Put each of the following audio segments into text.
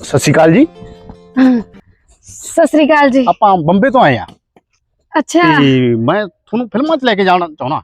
ਸਤਿ ਸ਼੍ਰੀ ਅਕਾਲ ਜੀ। ਸਤਿ ਸ੍ਰੀ ਅਕਾਲ ਜੀ। ਆਪਾਂ ਬੰਬੇ ਤੋਂ ਆਏ ਆ ਅੱਛਾ। ਤੇ ਮੈਂ ਤੁਹਾਨੂੰ ਫਿਲਮਾਂ 'ਚ ਲੈ ਕੇ ਜਾਣਾ ਚਾਹਣਾ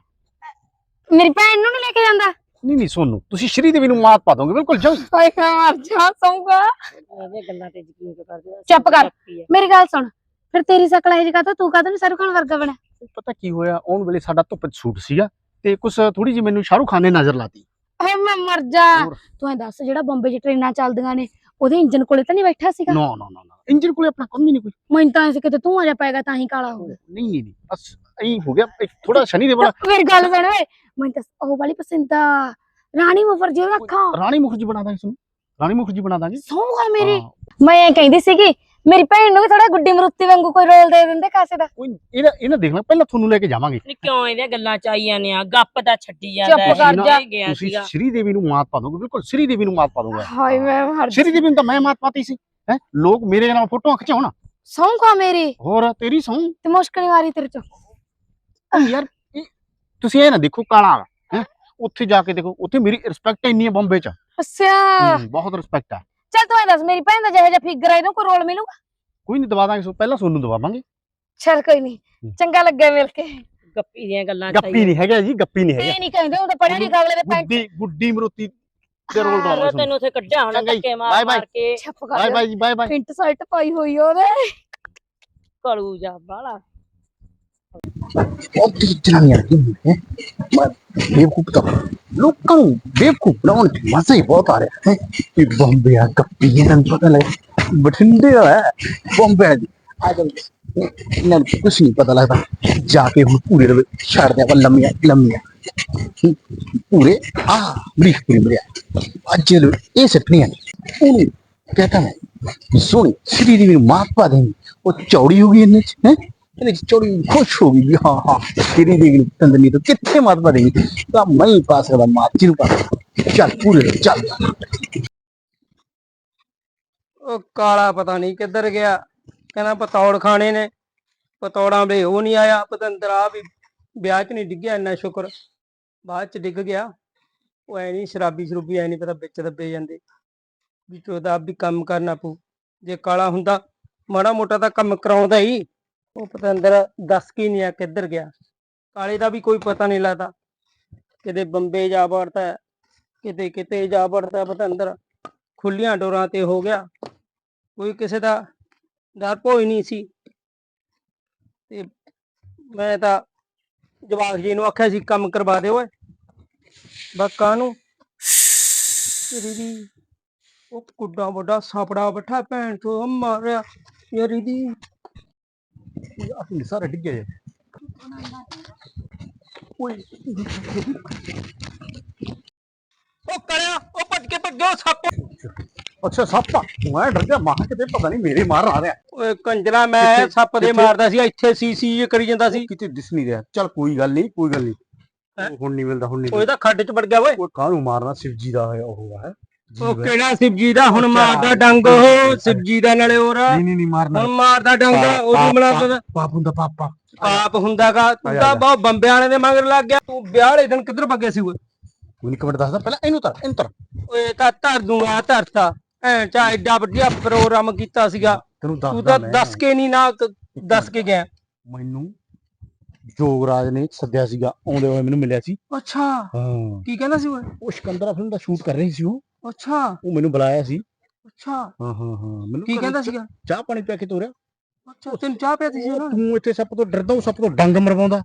ਮੇਰੀ ਭੈਣ ਨੂੰ ਨਹੀਂ ਲੈ ਕੇ ਜਾਂਦਾ? ਨਹੀਂ ਨਹੀਂ ਸੋਨੂੰ ਤੁਸੀਂ ਸ਼੍ਰੀ ਦੇਵੀ ਨੂੰ ਮਾਤ ਪਾ ਦੋਗੇ ਬਿਲਕੁਲ ਜਾਓ। ਹਾਏ ਮੈਂ ਮਰ ਜਾ ਸੌਂਗਾ ਇਹਦੇ ਗੱਲਾਂ ਤੇ ਯਕੀਨ ਕਿਉਂ ਕਰਦੇ? ਚੁੱਪ ਕਰ। ਮੇਰੀ ਗੱਲ ਸੁਣ। ਫਿਰ ਤੇਰੀ ਸ਼ਕਲ ਇਹ ਜਗਾ ਤਾਂ ਤੂੰ ਕਾਹਦੋਂ ਨਹੀਂ ਸਰਖਣ ਵਰਗਾ ਬਣਾ ਪਤਾ ਕੀ ਹੋਇਆ? ਆਉਣ ਵੇਲੇ ਸਾਡਾ ਧੁੱਪ 'ਚ ਸ਼ੂਟ ਸੀਗਾ ਤੇ ਕੁਛ ਥੋੜੀ ਜਿਹੀ ਮੈਨੂੰ ਸ਼ਾਹਰੁਖ ਖਾਨ ਨੇ ਨਜ਼ਰ ਲਾਤੀ। ਹਾਏ ਮੈਂ ਮਰ ਜਾ। ਹੋਰ? ਤੂੰ ਐ ਦੱਸ ਜਿਹੜਾ ਬੰਬੇ 'ਚ ਟ੍ਰੇਨਾਂ ਚੱਲਦੀਆਂ ਨੇ ਉਹਦੇ ਇੰਜਨ ਕੋਲੇ ਤਾਂ ਨਹੀਂ ਬੈਠਾ ਸੀਗਾ? ਨਾ ਨਾ ਨਾ ਨਾ ਇੰਜਨ ਕੋਲੇ ਆਪਣਾ ਕੰਮ ਹੀ ਨਹੀਂ ਕੋਈ। ਮੈਨੂੰ ਤਾਂ ਐਸੇ ਕਿਤੇ ਤੂੰ ਆ ਜਾ ਪਾਏਗਾ ਤਾਂ ਹੀ ਕਾਲਾ ਹੋ ਗਿਆ। ਨਹੀਂ ਨਹੀਂ ਨਹੀਂ ਬਸ ਐਂ ਹੋ ਗਿਆ। ਇੱਕ ਥੋੜਾ ਸ਼ਨੀ ਦੇ ਵਾਲਾ। ਮੇਰੀ ਗੱਲ ਸੁਣ ਓਏ ਮੈਨੂੰ ਤਾਂ ਉਹ ਵਾਲੀ ਪਸੰਦ ਆ। ਰਾਣੀ ਮੁਖਰਜੀ ਉਹ ਰੱਖਾਂ ਰਾਣੀ ਮੁਖਰਜੀ ਬਣਾ ਦਾਂਗੇ ਤੁਹਾਨੂੰ। ਰਾਣੀ ਮੁਖਰਜੀ ਬਣਾ ਦਾਂਗੇ। ਸੌਂਗਾ ਮੇਰੀ। ਹਾਂ, ਮੈਂ ਇਹ ਕਹਿੰਦੀ ਸੀਗੀ ਮੇਰੀ ਭੈਣ ਨੂੰ ਵੀ ਥੋੜਾ ਗੁੱਡੀ ਮਰੂਤੀ ਵਾਂਗੂ ਕੋਈ ਰੋਲ ਦੇ ਦਿੰਦੇ ਕਾਸੇ ਦਾ। ਕੋਈ ਇਹਨਾਂ ਇਹਨਾਂ ਦੇਖ ਲੈ ਪਹਿਲਾਂ ਤੁਹਾਨੂੰ ਲੈ ਕੇ ਜਾਵਾਂਗੇ। ਨਹੀਂ ਕਿਉਂ ਇਹਦੀਆਂ ਗੱਲਾਂ ਚ ਜਾਂਦੇ ਆ? ਗੱਪ ਤਾਂ ਛੱਡੀ ਜਾਂਦਾ ਚੁੱਪ। ਕਰ ਜਾ। ਗਿਆ ਤੁਸੀਂ ਸੀਗਾ। ਸ਼੍ਰੀ ਦੇਵੀ ਨੂੰ ਮਾਤ ਪਾ ਦੋਗੇ ਬਿਲਕੁਲ ਸ਼੍ਰੀ ਦੇਵੀ ਨੂੰ ਮਾਤ ਪਾ ਦੂੰਗਾ। ਹਾਏ ਮੈਂ ਮਰ ਸ਼੍ਰੀ ਦੇਵੀ ਨੂੰ ਤਾਂ ਮੈਂ ਮਾਤ ਪਾਤੀ ਸੀ ਹੈ? ਲੋਕ ਮੇਰੇ ਨਾਲ ਫੋਟੋਆਂ ਖਿਚਾਉਣ। ਸੌਂਗਾ ਮੇਰੀ। ਹੋਰ ਤੇਰੀ ਸੌਂ। ਤੇ ਮੁਸ਼ਕਲ ਨਹੀਂ ਮਾਰੀ ਤੇਰੇ ਚੋਂ। ਯਾਰ ਇਹ- ਤੁਸੀਂ ਇਹ ਨਾ ਦੇਖੋ ਕਾਲਾ ਹੈ? ਉੱਥੇ ਜਾ ਕੇ ਦੇਖੋ ਉੱਥੇ ਮੇਰੀ ਰਿਸਪੈਕਟ ਇੰਨੀ ਹੈ ਬੰਬੇ ਚ। ਅੱਛਾ। ਹਮ, ਬਹੁਤ ਰਿਸਪੈਕਟ ਹੈ। ਚੱਲ ਤੂੰ ਇਹ ਦੱਸ ਮੇਰੀ ਭੈਣ ਦਾ ਜਿਹੋ ਜਿਹਾ ਫਿਗਰ ਹੈ ਇਹਨੂੰ ਕੋਈ ਰੋਲ ਮਿਲੂਗਾ? ਕੋਈ ਨਹੀਂ ਦਵਾ ਦਾਂਗੇ ਸੋ ਪਹਿਲਾਂ ਸੋਨੂੰ ਦਵਾਵਾਂਗੇ। ਚੱਲ ਕੋਈ ਨਹੀਂ। ਚੰਗਾ ਲੱਗਾ ਮਿਲ ਕੇ। ਗੱਪੀ ਦੀਆਂ ਗੱਲਾਂ ਚ ਆਈ ਗੱਪੀ ਨਹੀਂ ਹੈਗਾ ਜੀ ਗੱਪੀ ਨਹੀਂ ਹੈਗਾ। ਇਹ ਨਹੀਂ ਕਹਿੰਦੇ ਉਹ ਤਾਂ ਪੜ੍ਹੇ ਲਿਖੇ ਅਗਲੇ ਦੇ ਪੈਂਟ ਗੁੱਡੀ ਗੁੱਡੀ ਮਰੂਤੀ ਤੇ ਰੋਲ ਦਵਾਵਾਂਗੇ। ਤੁਹਾਨੂੰ ਤੈਨੂੰ ਉੱਥੇ ਕੱਢਿਆ ਹੋਣਾ ਧੱਕੇ ਬਾਏ ਮਾਰ ਬਾਏ। ਮਾਰ ਕੇ। ਛੱਪ ਬਾਏ ਕਰ ਬਾਏ ਜੀ ਬਾਏ ਬਾਏ ਪਿੰਟ ਸ਼ਰਟ ਪਾਈ ਹੋਈ ਆ ਉਹਦੇ। ਕਲੂ ਜਾ ਬਾਲਾ। ਬਹੁਤ ਜਨਾਨੀਆਂ ਲੱਗੀ ਹੈ? ਮੈਂ ਬੇਵਕੂਫ ਤਾਂ। ਲੋਕਾਂ ਨੂੰ ਬੇਵਕੂਫ ਬਣਾਉਣ ਚ ਮਜ਼ਾ ਹੀ ਬਹੁਤ ਆ ਰਿਹਾ ਹੈ ਇਹ ਬੰਬੇ ਆ ਗੱਪੀ ਇਹਨਾਂ ਨੂੰ ਪਤਾ ਲੱਗ ਬਠਿੰਡੇ ਹੈ ਬੰਬੇ ਆ ਜੀ ਆ ਜਾਓ ਇਹਨਾਂ ਨੂੰ ਕੁਝ ਨਹੀਂ ਪਤਾ ਲੱਗਦਾ ਜਾ ਕੇ ਹੁਣ ਪੂਰੇ ਰਵੇ ਛੱਡ ਦਿਆ ਆਪਾਂ ਲੰਮੀਆਂ ਲੰਮੀਆਂ ਪੂਰੇ ਆ ਬਰੀਫ ਪੂਰੀ ਮਰਿਆ ਅੱਜ ਲੋ ਇਹ ਸੱਟਣੀਆਂ ਨੇ ਉਹਨੂੰ ਕਹਤਾ ਮੈਂ ਸੋਹਣੀ ਸ੍ਰੀ ਦੇਵੀ ਨੂੰ ਮਾਤ ਪਾ ਦੇਂਗੀ ਉਹ ਚੌੜੀ ਹੋ ਗਈ ਇਹਨੇ ਚ ਖੁਸ਼ ਹੋ ਗਈ ਹਾਂ ਹਾਂ ਸ੍ਰੀ ਦੇਵੀ ਨੂੰ ਤੰਦਨੀ ਤੋਂ ਕਿੱਥੇ ਮਾਤ ਪਾ ਤਾਂ ਮੈਂ ਹੀ ਪਾ ਸਕਦਾ ਮਾਤ ਜੀ ਨੂੰ ਪਾ ਚੱਲ, ਪੂਰੇ ਚੱਲ। ਉਹ ਕਾਲਾ ਪਤਾ ਨਹੀਂ ਕਿੱਧਰ ਗਿਆ। ਕਹਿੰਦਾ ਪਤੌੜ ਖਾਣੇ ਨੇ। ਪਤੌੜਾਂ ਵੇ ਉਹ ਨਹੀਂ ਆਇਆ। ਪਤੰਦਰਾ ਵੀ ਵਿਆਹ 'ਚ ਨਹੀਂ ਡਿੱਗਿਆ ਇੰਨਾ ਸ਼ੁਕਰ। ਬਾਅਦ 'ਚ ਡਿੱਗ ਗਿਆ। ਉਹ ਐ ਨਹੀਂ ਸ਼ਰਾਬੀ ਸ਼ਰੂਬੀ ਐ ਨਹੀਂ ਪਤਾ ਵਿੱਚ ਦੱਬੇ ਜਾਂਦੇ। ਵੀ ਤੂੰ ਆਪ ਵੀ ਕੰਮ ਕਰਨਾ ਪਊ। ਜੇ ਕਾਲਾ ਹੁੰਦਾ, ਮਾੜਾ ਮੋਟਾ ਤਾਂ ਕੰਮ ਕਰਾਉਂਦਾ ਹੀ। ਉਹ ਪਤੰਦਰ ਦੱਸ ਕੀ ਨਹੀਂ ਆ ਕਿੱਧਰ ਗਿਆ। ਕਾਲੇ ਦਾ ਵੀ ਕੋਈ ਪਤਾ ਨਹੀਂ ਲੱਗਦਾ। ਕਿਤੇ ਬੰਬੇ ਜਾ ਵੜਦਾ ਕਿਤੇ ਕਿਤੇ ਜਾ ਵੜਦਾ ਹੈ ਪਤੰਦਰ ਖੁੱਲੀਆਂ ਡੋਰਾਂ ਤੇ ਹੋ ਗਿਆ। ਕੋਈ ਕਿਸੇ ਦਾ ਡਰ ਭੋਈ ਨਹੀਂ ਸੀ। ਤੇ ਮੈਂ ਤਾਂ ਜਵਾਕ ਜੀ ਨੂੰ ਆਖਿਆ ਸੀ, ਕੰਮ ਕਰਵਾ ਦੇ ਓਏ। ਬੱਕਾ ਨੂੰ ਤੇਰੀ ਉਹ ਕੁੱਡਾ ਵੱਡਾ ਸਾਪੜਾ ਬੈਠਾ, ਭੈਣ ਚੋ ਮਾਰਿਆ ਯਾਰੀ ਦੀ ਆਪਣੇ ਸਾਰੇ ਡਿੱਗੇ ਜੇ। ਓਏ। ਉਹ ਕਰਿਆ ਉਹ ਭੱਜ ਕੇ ਭੱਜੋ ਸੱਪ। ਅੱਛਾ ਸੱਪ ਆ। ਮੈਂ ਡਰ ਗਿਆ ਮਾਂ ਕਿਤੇ ਪਤਾ ਨਹੀਂ ਮੇਰੇ ਮਾਰ ਆ ਰਿਹਾ। ਓਏ ਕੰਜਰਾ ਮੈਂ ਕਿੱਥੇ- ਸੱਪ ਦੇ ਕਿੱਥੇ? ਮਾਰਦਾ ਸੀ ਇੱਥੇ ਸੀ ਸੀ ਜੇ ਕਰੀ ਜਾਂਦਾ ਸੀ। ਕਿਤੇ ਦਿਸ ਨਹੀਂ ਰਿਹਾ। ਚੱਲ ਕੋਈ ਗੱਲ ਨਹੀਂ ਕੋਈ ਗੱਲ ਨਹੀਂ ਹੈਂ? ਹੁਣ ਨਹੀਂ ਮਿਲਦਾ ਹੁਣ ਨਹੀਂ ਉਹ ਤਾਂ ਖੱਡ 'ਚ ਵੜ ਗਿਆ ਓਏ। ਉਹ ਕਾਹਨੂੰ ਮਾਰਨਾ? ਸ਼ਿਵਜੀ ਦਾ ਹੋਇਆ ਉਹ ਹੈ। ਉਹ ਕਿਹੜਾ ਸਿਵਜੀ ਦਾ? ਹੁਣ। ਮਾਰਦਾ ਡੰਗ ਉਹ ਸਿਵਜੀ ਦਾ ਨਾਲੇ ਹੋਰ। ਨਹੀਂ ਨਹੀਂ ਨਹੀਂ ਮਾਰਨਾ ਹੁਣ ਮਾਰਦਾ ਡੰਗ ਉਹਦੀ। ਬਣਾਦਾ ਪਾਪ ਹੁੰਦਾ ਪਾਪਾ ਪਾਪ। ਹੁੰਦਾਗਾ ਤੂੰ ਤਾਂ। ਬਹੁਤ ਬੰਬੇ ਵਾਲੇ ਦੇ ਮਗਰ ਲੱਗ ਗਿਆ। ਤੂੰ ਵਿਆਹ ਵਾਲੇ ਦਿਨ ਕਿੱਧਰ ਭੱਗੇ ਸੀ ਓਏ? ਮੈਨੂੰ ਇੱਕ ਮਿੰਟ ਦੱਸਦਾ ਪਹਿਲਾਂ ਇਹਨੂੰ ਤਰ ਇਹਨੂੰ ਤਰ ਓਏ ਤਾਂ ਧਰ ਦੂੰਗਾ ਧਰਤਾ। ਐ ਚਾ ਐਡਾ ਵੱਡਾ ਪ੍ਰੋਗਰਾਮ ਕੀਤਾ ਸੀਗਾ। ਤੂੰ ਤਾਂ ਦੱਸ ਕੇ ਨਹੀਂ ਨਾ ਦੱਸ ਕੇ ਗਿਆ। ਮੈਨੂੰ ਜੋਗਰਾਜ ਨੇ ਸੱਦਿਆ ਸੀਗਾ ਆਉਂਦੇ ਹੋਏ ਮੈਨੂੰ ਮਿਲਿਆ ਸੀ। ਅੱਛਾ। ਹਾਂ। ਕੀ ਕਹਿੰਦਾ ਸੀ ਓਏ ਉਹ ਸਿਕੰਦਰਾ ਫਿਲਮ ਦਾ ਸ਼ੂਟ ਕਰ ਰਹੀ ਸੀ ਉਹ। ਅੱਛਾ। ਉਹ ਮੈਨੂੰ ਬੁਲਾਇਆ ਸੀ। ਅੱਛਾ। ਹਾਂ ਹਾਂ ਹਾਂ। ਮੈਨੂੰ ਕੀ ਕਹਿੰਦਾ ਸੀਗਾ? ਚਾਹ ਪਾਣੀ ਪਿਆ ਕੇ ਤੋਰਿਆ। ਅੱਛਾ ਤੈਨੂੰ ਚਾਹ ਪਿਆਤੀ ਸੀ ਨੇ? ਤੂੰ ਇੱਥੇ ਸੱਪ ਤੋਂ ਡਰਦਾ ਉਹ ਸੱਪ ਤੋਂ ਡੰਗ ਮਰਵਾਉਂਦਾ।